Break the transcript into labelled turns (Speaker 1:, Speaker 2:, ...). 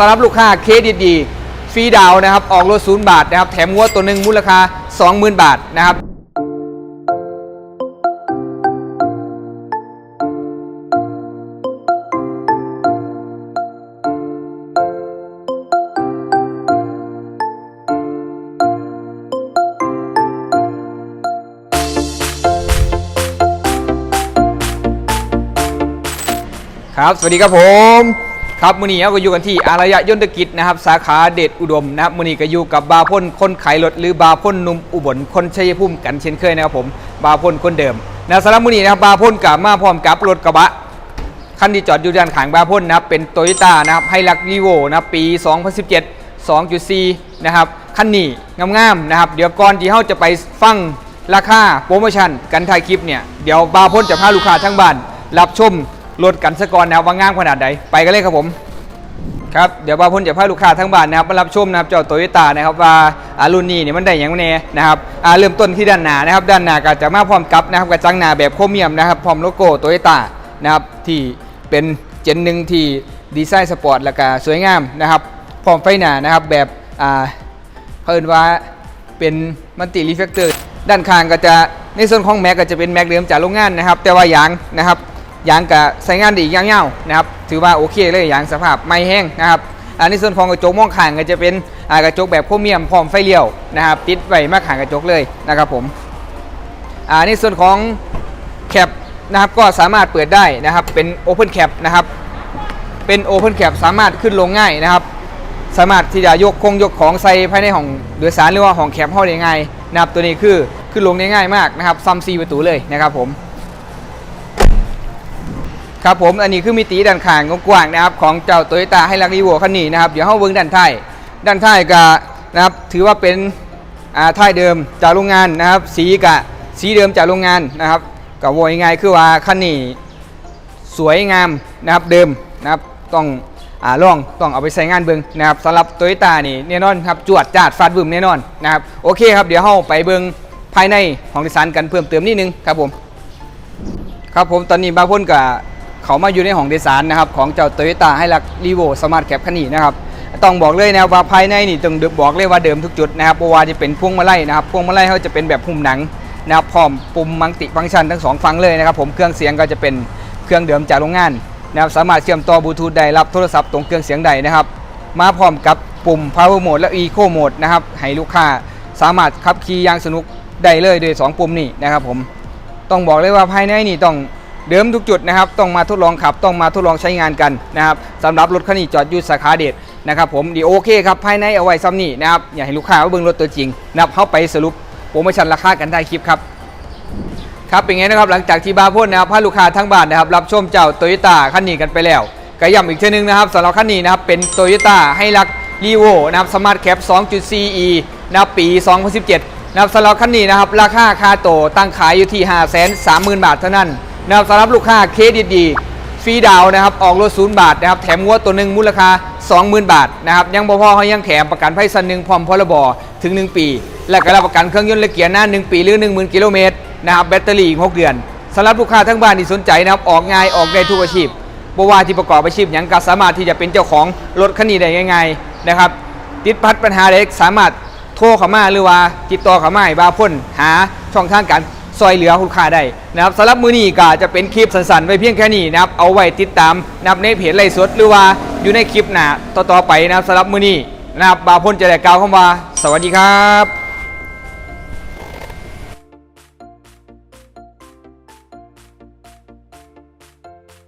Speaker 1: สำหรับลูกค้าเครดิตดีฟรีดาวน์นะครับ ออกรถศูนย์บาทนะครับ แถมงวดตัวหนึ่งมูลค่า 20,000 บาทนะครับครับ สวัสดีครับผม ครับมือนี้เราก็อยู่กันที่อารยะยนตกิจนะครับสาขาเดชอุดมนะครับมือนี้ก็อยู่กับบาพ่นคนขายรถหรือบาพ่นนุ่มอุบลคนชัยภูมิกันเช่นเคยนะครับผมบาพ่นคนเดิมนะสำหรับมือนี้นะครับบาพ่นกับมาพร้อมกับรถกระบะคันที่จอดอยู่ด้านข้างบาพ่นนะครับเป็นโตโยต้านะครับไฮลักรีโวนะครับปี 2017 2.4 นะครับคันนี้งามๆนะครับเดี๋ยวก่อนที่เราจะไปฟังราคาโปรโมชั่นกันถ่ายคลิปเนี่ยเดี๋ยวบาพ่นจะพาลูกค้าทั้งบ้านรับชม รถกันสกอนนะครับว่างามขนาดใดไปกันเลยครับผมครับเดี๋ยวบาพ่นจะพาลูกค้าทั้งบ้านนะครับมารับชมนะครับเจ้าโตโยต้านะครับว่าอารุ่นนี้เนี่ยมันได้อย่างแน่นะครับอ่าเริ่มต้นที่ด้านหน้านะครับด้านหน้าก็จะมาพร้อมกับนะครับกระจังหน้าแบบโครเมียมนะครับพร้อมโลโก้โตโยต้านะครับที่เป็นเจนหนึ่งที่ดีไซน์สปอร์ตแล้วก็สวยงามนะครับพร้อมไฟหน้านะครับแบบอ่าเพิ่นว่าเป็นมัลติรีเฟกเตอร์ด้านข้างก็จะในส่วนของแม็กก็จะเป็นแม็กเดิมจากโรงงานนะครับแต่ว่ายางนะครับ ยางกับใช้งานดียางเงาวนะครับถือว่าโอเคเลยยางสภาพไม่แห้งนะครับอันในส่วนของกระจกมองข้างก็จะเป็นกระจกแบบโครเมียมพร้อมไฟเลี้ยวนะครับติดไว้มาข้างกระจกเลยนะครับผมอ่าในส่วนของแคปนะครับก็สามารถเปิดได้นะครับเป็นโอเพนแคปนะครับเป็นโอเพนแคปสามารถขึ้นลงง่ายนะครับ สามารถที่จะยกคงยกของใส่ภายในห้องโดยสารหรือว่าห้องแคปห้องได้ง่ายนะครับตัวนี้คือขึ้นลงได้ง่ายมากนะครับซัมซีประตูเลยนะครับผม ครับผมอันนี้คือมิติด้านข้างกว้างนะครับของเจ้าโตโยต้าไฮรักรีโวคันนี้นะครับเดี๋ยวเข้าเบิ้งด้านท้ายด้านท้ายก็นะครับถือว่าเป็นอ่าท้ายเดิมจากโรงงานนะครับ สีกะสีเดิมจากโรงงานนะครับก็โวยง่ายคือว่าคันนี้สวยงามนะครับเดิมนะครับต้องอ่าลองต้องเอาไปใช้งานเบิ้งนะครับสำหรับโตโยต้านี่แน่นอนครับจวดจาดฟาดบึมแน่นอนนะครับโอเคครับเดี๋ยวเข้าไปเบิ้งภายในของดิสานกันเพิ่มเติมนิดนึงครับผมครับผมตอนนี้บาพ่นกับ เขามาอยู่ในห้องโดยสารนะครับของเจ้าโตโยต้าให้รักรีโวสมาร์ทแคปคันนี้นะครับต้องบอกเลยนะครับว่าภายในนี่ต้องบอกเลยว่าเดิมทุกจุดนะครับเพราะว่าจะเป็นพวงมาลัยนะครับพวงมาลัยเขาจะเป็นแบบหุ้มหนังนะครับพร้อมปุ่มมัลติฟังก์ชันทั้งสองฝั่งเลยนะครับผมเครื่องเสียงก็จะเป็นเครื่องเดิมจากโรงงานนะครับสามารถเชื่อมต่อบลูทูธได้รับโทรศัพท์ตรงเครื่องเสียงใดนะครับมาพร้อมกับปุ่ม power mode และ eco mode นะครับให้ลูกค้าสามารถขับขี่อย่างสนุกได้เลยโดยสองปุ่มนี้นะครับผมต้องบอกเลยว่าภายในนี่ต้อง เดิมทุกจุดนะครับต้องมาทดลองขับต้องมาทดลองใช้งานกันนะครับสำหรับรถคันนี้จอดอยู่สาขาเดชนะครับผมดีโอเคครับภายในเอาไว้ซ้ำนี่นะครับอยากให้ลูกค้ามาเบิ่งรถตัวจริงนะครับเข้าไปสรุปโปรโมชั่นราคากันได้คลิปครับครับเป็นไงนะครับหลังจากที่บาร์พ่นนะครับพาลูกค้าทั้งบ้านนะครับรับชมเจ้าโตโยต้าคันนี้กันไปแล้วก็ย้ำอีกเช่นนึงนะครับสำหรับคันนี้นะครับเป็นโตโยต้าให้รักรีโวนะครับสมาร์ทแคป 2.4e นะครับปี 2017นะครับสำหรับคันนี้นะครับราคาคาโตตั้งขายอยู่ที่ 5 3 0 0 0 0 บาทเท่านั้น นะครับสำหรับลูกค้าเครดิตดีฟรีดาวนะครับ ออกรถศูนย์บาทนะครับ แถมงวดตัวหนึ่งมูลค่า 20,000 บาทนะครับ ยังบ่พอเขายังแถมประกันภัยสันหนึ่งพร้อมพรบถึง 1 ปี และก็รับประกันเครื่องยนต์และเกียร์หน้า 1 ปีหรือ 10,000 กิโลเมตรนะครับแบตเตอรี่อีก 6 เดือนสำหรับลูกค้าทั้งบ้านที่สนใจนะครับออกง่ายออกได้ทุกอาชีพบ่ว่าที่ประกอบอาชีพหยังก็สามารถที่จะเป็นเจ้าของรถคันนี้ได้ง่ายๆนะครับติดพัดปัญหาใดสามารถโทรเข้ามาหรือว่าติดต่อเข้ามาให้บาพ่นหาช่องทางการ ซอยเหลือคุณค่าได้นะครับสำหรับมือนี้ก็จะเป็นคลิปสั้นๆไว้เพียงแค่นี้นะครับเอาไว้ติดตามนะครับในเพจไลฟ์สดหรือว่าอยู่ในคลิปหน้าต่อๆไปนะครับสำหรับมือนี้นะครับบาพ่นจะได้กล่าวคำว่า สวัสดีครับ